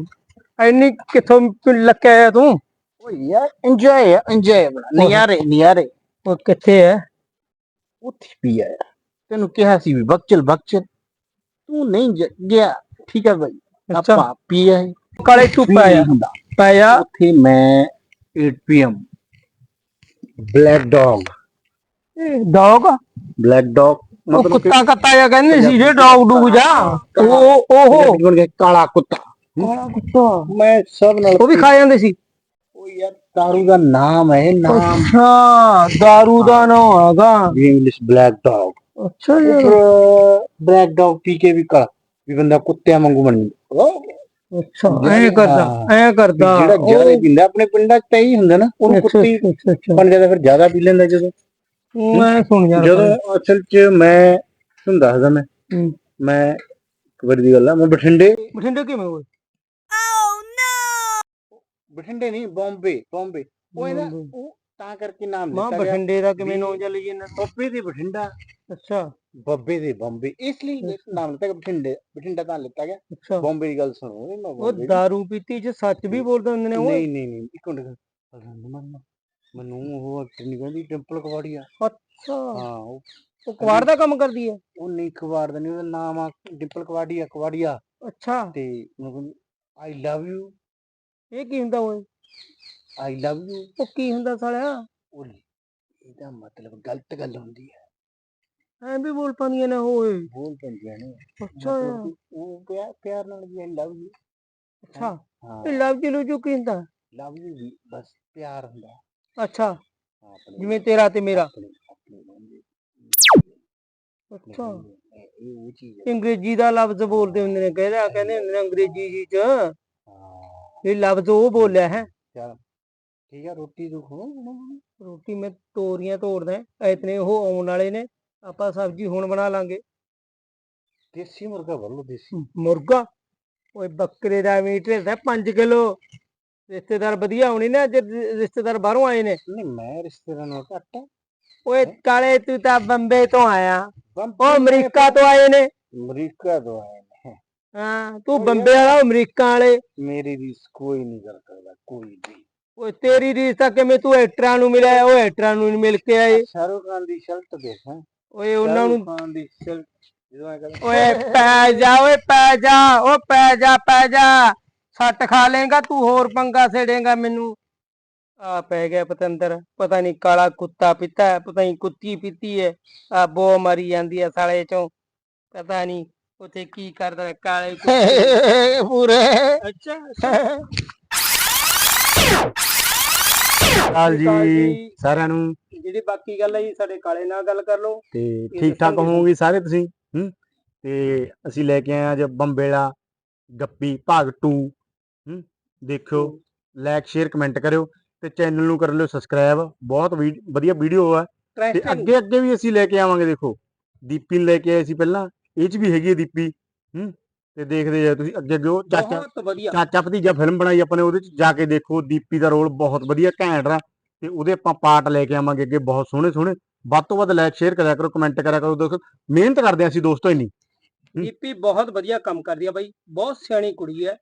ਐਨੀ ਕਿੱਥੋਂ ਲੱਕਿਆ ਆਇਆ ਤੂੰ? ਓ ਯਾਰ ਇੰਜੋਏ ਇੰਜੋਏ ਬਣਾ ਨਿਆਰੇ ਨਿਆਰੇ। ਉਹ ਕਿੱਥੇ ਹੈ ਉੱਥੇ ਪੀ ਆਇਆ ਤੈਨੂੰ ਕਿਹਾ ਸੀ ਵੀ ਬਕਚਲ ਬਕਚਲ ਤੂੰ ਨਹੀਂ ਗਿਆ। ਠੀਕ ਹੈ ਭਾਈ ਅੱਛਾ। ਆਪਾਂ ਪੀ ਆਏ ਕਾਲੇ ਤੂੰ ਪਾਇਆ। ਹੁੰਦਾ। ਪਾਇਆ। ਉੱਥੇ ਮੈਂ 8 pm black dog dog black dog ਉਹ ਕੁੱਤਾ ਕੱਤਾ ਜਾਂ ਕਹਿੰਦੇ ਸੀ ਜੇ ਡੌਗ ਡੂਗ ਜਾ ਉਹ ਉਹ ਬਣ ਗਿਆ ਕਾਲਾ ਕੁੱਤਾ। ਕੁੱਤਾ। ਮੈਂ ਸਭ ਨਾਲ ਉਹ ਵੀ ਖਾ ਜਾਂਦੇ ਸੀ। ਉਹ ਯਾਰ ਦਾਰੂ ਦਾ ਨਾਮ ਹੈ ਨਾਮ। ਅੱਛਾ ਦਾਰੂ ਦਾ ਨਾ ਹੈਗਾ। ਇੰਗਲਿਸ਼ ਬਲੈਕ ਡੌਗ ਅੱਛਾ ਯਾਰ ਬਲੈਕ ਡੌਗ ਪੀ ਕੇ ਵੀ ਕਾ ਵੀ ਬੰਦਾ ਕੁੱਤਿਆਂ ਵਾਂਗੂ ਬਣ ਜਾਂਦਾ। ਅੱਛਾ ਐ ਕਰਦਾ ਐ ਕਰਦਾ। ਜਿਹੜਾ ਉਹ- ਜ਼ਿਆਦਾ ਪੀਂਦਾ ਆਪਣੇ ਪਿੰਡਾਂ 'ਚ ਤਾਂ ਇਹੀ ਹੁੰਦਾ ਨਾ ਉਹਨੂੰ ਅੱਛਾ, ਕੁੱਤੀ। ਬਣ ਜਾਂਦਾ ਫਿਰ ਜ਼ਿਆਦਾ ਪੀ ਲੈਂਦਾ ਜਦੋਂ। ਮੈਂ ਸੁਣ ਯਾਰ ਜਦੋਂ ਅਸਲ 'ਚ ਮੈਂ ਤੁਹਾਨੂੰ ਦੱਸਦਾ ਮੈਂ। ਮੈਂ ਇੱਕ ਵਾਰੀ ਦੀ ਗੱਲ ਆ ਮੈਂ ਬਠਿੰਡੇ ਬਠਿੰਡੇ ਕਿਵੇਂ ਹੋਏ? ਬਠਿੰਡੇ ਨਹੀਂ ਬੰਬੇ ਬੰਬੇ। ਉਹ ਇਹਦਾ ਬੰਬੇ। ਉਹ ਤਾਂ ਕਰਕੇ ਨਾਮ ਮਾਂ ਦਿੱਤਾ ਗਿਆ। ਬਠਿੰਡੇ ਦਾ ਕਿਵੇਂ ਵੀ- ਨਾਂ ਚੱਲੀ ਜਾਂਦਾ ਬੱਬੇ ਦੇ ਬਠਿੰਡਾ। ਅੱਛਾ। ਬੱਬੇ ਦੇ ਬੰਬੇ। ਇਸ ਲਈ ਨਾਮ ਲਿੱਤਾ ਗਿਆ ਬਠਿੰਡੇ ਬਠਿੰਡਾ ਤਾਂ ਲਿੱਤਾ ਗਿਆ। ਅੱਛਾ। ਬੰਬੇ ਦੀ ਗੱਲ ਸੁਣੋ ਇਹ ਮੈਂ ਉਹ ਬੰਬੇ ਦੀ- ਦਾਰੂ ਪੀਤੀ ਚ ਸੱਚ ਵੀ ਬੋਲਦੇ ਹੁੰਦੇ ਨੇ ਉਹ? ਨਹੀਂ ਨਹੀਂ ਨਹੀਂ ਇੱਕ ਮਿੰਟ। ਮੈਨੂੰ ਮੈਨੂੰ ਉਹ ਐਕਟਰ ਨਹੀਂ ਕਹਿੰਦੀ ਟੈਂਪਲ ਕਵਾੜੀਆ ਅੱਛਾ। ਹਾਂ ਉਹ ਉਹ ਕੁਆੜ ਦਾ ਕੰਮ ਕਰਦੀ ਹੈ? ਉਹ ਨਹੀਂ ਕਵਾੜ ਦਾ ਨਹੀਂ ਉਹਦਾ ਨਾਮ ਆ ਡਿੰਪਲ ਕਵਾੜੀਆ ਕਵਾੜੀਆ। ਅੱਛਾ। ਤੇ ਕਹਿੰਦੀ ਆਈ ਲਵ ਯੂ ਇਹ ਕੀ ਹੁੰਦਾ ਓਏ? ਆਈ ਲਵ ਯੂ ਉਹ ਕੀ ਹੁੰਦਾ ਸਾਲਿਆ? ਉਹ ਇਹਦਾ ਮਤਲਬ ਗਲਤ ਗੱਲ ਹੁੰਦੀ ਹੈ। ਐ ਵੀ ਬੋਲ ਪਾਉਂਦੀਆਂ ਨੇ ਓਏ ਬੋਲ ਪੈਂਦੀਆਂ ਨੇ। ਅੱਛਾ। ਮਤਲਬ ਕਿ ਉਹ ਪਿਆਰ ਪਿਆਰ ਨਾਲ ਵੀ ਆਈ ਲਵ ਯੂ ਅੱਛਾ। ਹਾਂ? ਇਹ ਲਵ ਜੋ ਕੀ ਹੁੰਦਾ? ਲਵ ਯੂ ਵੀ ਬਸ ਪਿਆਰ ਹੁੰਦਾ। ਅੱਛਾ। ਹਾਂ, ਆਪਣੇ ਜਿਵੇਂ ਤੇਰਾ ਤੇ ਮੇਰਾ। ਆਪਣੇ ਆਪਣੇ ਬੰਦੇ। ਆਪਣੇ ਅੱਛਾ। ਬੰਦੇ, ਇਹ ਇਹ ਉਹ ਚੀਜ਼ ਹੈ। ਅੰਗਰੇਜ਼ੀ ਦਾ ਲਫ਼ਜ਼ ਬੋਲਦੇ ਹੁੰਦੇ ਨੇ। ਕਹਿੰਦਾ ਕਹਿੰਦੇ ਹੁੰਦੇ ਨੇ ਅੰਗਰੇਜ਼ੀ ਜੀ ਚ? ਹਾਂ। ਇਹ ਲਫ਼ਜ਼ ਉਹ ਬੋਲਿਆ ਹੈ। ਚਲ। ਠੀਕ ਹੈ ਰੋਟੀ ਤੂੰ ਖੋ ਰੋਟੀ ਮੈਂ ਤੋਰੀਆਂ ਤੋੜਦਾ ਇਤਨੇ ਉਹ ਆਉਣ ਵਾਲੇ ਨੇ ਆਪਾਂ ਸਬਜ਼ੀ ਹੁਣ ਬਣਾ ਲਾਂਗੇ। ਦੇਸੀ ਮੁਰਗਾ ਵੱਲੋਂ ਦੇਸੀ। ਮੁਰਗਾ? ਓਏ ਬੱਕਰੇ ਦਾ ਮੀਟ ਹੈ 5 ਕਿਲੋ। ਰਿਸ਼ਤੇਦਾਰ ਵਧੀਆ ਹੋਣੀ ਨਾ ਜੇ ਰਿ- ਰਿਸ਼ਤੇਦਾਰ ਬਾਹਰੋਂ ਆਏ ਨੇ। ਨਹੀਂ ਮੈਂ ਰਿਸ਼ਤੇਦਾਰਾਂ ਨਾਲ ਘੱਟ ਆ। ਓਏ ਕਾਲੇ ਤੂੰ ਤਾਂ ਬੰਬੇ ਤੋਂ ਆਇਆ। ਬੰਬੇ ਉਹ ਅਮਰੀਕਾ ਤੋਂ ਆਏ ਨੇ। ਅਮਰੀਕਾ ਤੋਂ ਆਏ ਨੇ ਹਾਂ। ਤੂੰ ਬੰਬੇ ਵਾਲਾ ਉਹ ਅਮਰੀਕਾ ਵਾਲੇ। ਮੇਰੀ ਰੀਸ ਕੋਈ ਨਹੀਂ ਕਰ ਸਕਦਾ ਕੋਈ ਵੀ। ਓਏ ਤੇਰੀ ਰੀਸ ਤਾਂ ਕਿਵੇਂ ਤੂੰ ਐਕਟਰਾਂ ਨੂੰ ਮਿਲਿਆ ਉਹ ਐਕਟਰਾਂ ਨੂੰ ਨੀ ਮਿਲ ਕੇ ਆਏ। ਸ਼ਾਹਰੁਖ ਖਾਨ ਦੀ ਸ਼ਰਟ ਦੇਖ ਹਾਂ। ਓਏ ਉਹਨਾਂ ਨੂੰ ਸ਼ਾਹਰੁਖ ਖਾਨ ਦੀ ਸ਼ਰਟ ਜਦੋਂ ਮੈਂ ਕਹਿੰਦਾ ਓਏ ਪੈ ਜਾ ਓਏ ਪੈ ਜਾ ਓ ਪੈ ਜਾ ਪੈ ਜਾ। ਸੱਟ ਖਾ ਲੇਗਾ ਤੂੰ ਹੋਰ ਪੰਗਾ ਛੇੜੇਗਾ ਮੈਨੂੰ। ਆ ਪੈ ਗਿਆ ਪਤੰਦਰ ਪਤਾ ਨਹੀਂ ਕਾਲਾ ਕੁੱਤਾ ਪੀਤਾ ਹੈ, ਪਤਾ ਨਹੀਂ ਕੁੱਤੀ ਪੀਤੀ ਹੈ। ਆ ਬੋ ਮਰੀ ਜਾਂਦੀ ਹੈ ਸਾਲੇ ਚੋਂ। ਪਤਾ ਨਹੀਂ ਉਥੇ ਕੀ ਕਰਦਾ ਹੈ ਕਾਲੇ ਕੁੱਤੇ। ਪੂਰੇ। ਅੱਛਾ। ਅਕਾਲ ਜੀ। ਸਾਰਿਆਂ ਨੂੰ। ਜਿਹੜੀ ਬਾਕੀ ਗੱਲ ਹੈ ਜੀ ਸਾਡੇ ਕਾਲੇ ਨਾਲ ਗੱਲ ਕਰ ਲਓ। ਤੇ ਠੀਕ ਠਾਕ ਹੋਵੋਗੇ ਸਾਰੇ ਤੁਸੀਂ? ਹੂੰ? ਤੇ ਅਸੀਂ ਲੈ ਕੇ ਆਏ ਅੱਜ ਬੰਬੇਲਾ ਗੱਪੀ ਭਾਗ 2 ਹੂੰ? ਦੇਖਿਓ ਲਾਈਕ ਸ਼ੇਅਰ ਕਮੈਂਟ ਕਰਿਓ ਤੇ ਚੈਨਲ ਨੂੰ ਕਰ ਲਿਓ ਸਬਸਕ੍ਰਾਈਬ ਬਹੁਤ ਵਧੀਆ ਵੀਡੀਓ ਆ। ਤੇ। ਅੱਗੇ ਅੱਗੇ ਵੀ ਅਸੀਂ ਲੈ ਕੇ ਆਵਾਂਗੇ ਦੇਖੋ। ਦੀਪੀ ਲੈ ਕੇ ਆਏ ਸੀ ਪਹਿਲਾਂ। ਇਹ ਚ ਵੀ ਹੈਗੀ ਦੀਪੀ। ਹੂੰ? ਤੇ ਦੇਖਦੇ ਜਾ ਤੁਸੀਂ ਅੱਗੇ ਅੱਗੇ ਉਹ ਚਾਚਾ ਬਹੁਤ ਵਧੀਆ। ਚਾਚਾ ਭਤੀਜਾ ਫਿਲਮ ਬਣਾਈ ਆਪਾਂ ਨੇ ਉਹਦੇ ਚ ਜਾ ਕੇ ਦੇਖੋ ਦੀਪੀ ਦਾ ਰੋਲ ਬਹੁਤ ਵਧੀਆ ਘੈਂਟ ਆ। ਤੇ ਉਹਦੇ ਆਪਾਂ ਪਾਰਟ ਲੈ ਕੇ ਆਵਾਂਗੇ ਅੱਗੇ ਬਹੁਤ ਸੋਹਣੇ ਸੋਹਣੇ। ਵੱਧ ਤੋਂ ਵੱਧ ਲਾਈਕ ਸ਼ੇਅਰ ਕਰਿਆ ਕਰੋ ਕਮੈਂਟ ਕਰਿਆ ਕਰੋ ਦੇਖੋ ਮਿਹਨਤ ਕਰਦੇ ਅਸੀਂ ਦੋਸਤੋ ਇੰਨੀ। ਦੀਪੀ ਬਹੁਤ ਵਧੀਆ ਕੰਮ ਕਰਦੀ ਆ ਬਾਈ ਬਹੁਤ ਸਿਆਣੀ ਕੁੜੀ ਹੈ।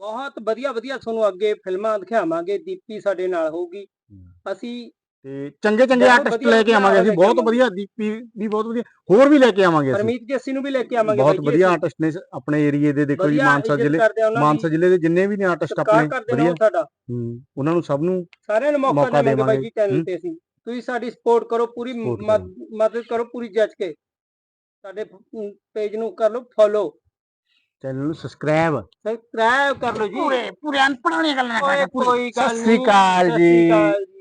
ਬਹੁਤ ਵਧੀਆ ਵਧੀਆ ਤੁਹਾਨੂੰ ਅੱਗੇ ਫਿਲਮਾਂ ਦਿਖਾਵਾਂਗੇ ਦੀਪੀ ਸਾਡੇ ਨਾਲ ਹੋਊਗੀ। ਅਸੀਂ ਤੇ ਚੰਗੇ ਚੰਗੇ ਆਰਟਿਸਟ ਲੈ ਕੇ ਆਵਾਂਗੇ ਅਸੀਂ ਬਹੁਤ। ਵਧੀਆ ਦੀਪੀ ਵੀ ਬਹੁਤ ਵਧੀਆ ਹੋਰ ਵੀ ਲੈ ਕੇ ਆਵਾਂਗੇ ਅਸੀਂ। ਪਰਮੀਤ ਜੱਸੀ ਨੂੰ ਵੀ ਲੈ ਕੇ ਆਵਾਂਗੇ ਬਹੁਤ ਵਧੀਆ। ਆਰਟਿਸਟ ਨੇ ਆਪਣੇ ਏਰੀਏ ਦੇ ਦੇਖੋ ਜੀ ਮਾਨਸਾ ਜ਼ਿਲ੍ਹੇ ਮਾਨਸਾ ਜ਼ਿਲ੍ਹੇ ਦੇ ਜਿੰਨੇ ਵੀ ਨੇ ਆਰਟਿਸਟ ਆਪਣੇ ਨੇ ਵਧੀਆ। ਉਹ ਸਾਡਾ। ਹੂੰ, ਉਹਨਾਂ ਨੂੰ ਸਭ ਨੂੰ ਸਾਰਿਆਂ ਨੂੰ ਮੌਕਾ ਦੇਵਾਂਗੇ ਬਾਈ ਜੀ। ਚੈਨਲ। ਤੇ ਅਸੀਂ। ਤੁਸੀਂ ਸਾਡੀ ਸਪੋਰਟ ਕਰੋ ਪੂਰੀ ਮਦਦ ਕਰੋ ਪੂਰੀ ਜੱਜ ਕੇ। ਸਾਡੇ ਪੇਜ ਨੂੰ ਕਰ ਲਓ ਫੋਲੋ ਚੈਨਲ ਨੂੰ ਸਬਸਕ੍ਰਾਈਬ ਸਬਸਕ੍ਰਾਈਬ ਕਰ ਲਓ ਜੀ। ਪੂਰੇ ਪੂਰੇ ਅਨਪੜ੍ਹ ਵਾਲੀਆਂ ਗੱਲਾਂ ਕੋਈ ਗੱਲ ਸਤਿ ਸ੍ਰੀ ਨਹੀਂ, ਅਕਾਲ ਸਤਿ ਸ੍ਰੀ ਜੀ ਅਕਾਲ ਜੀ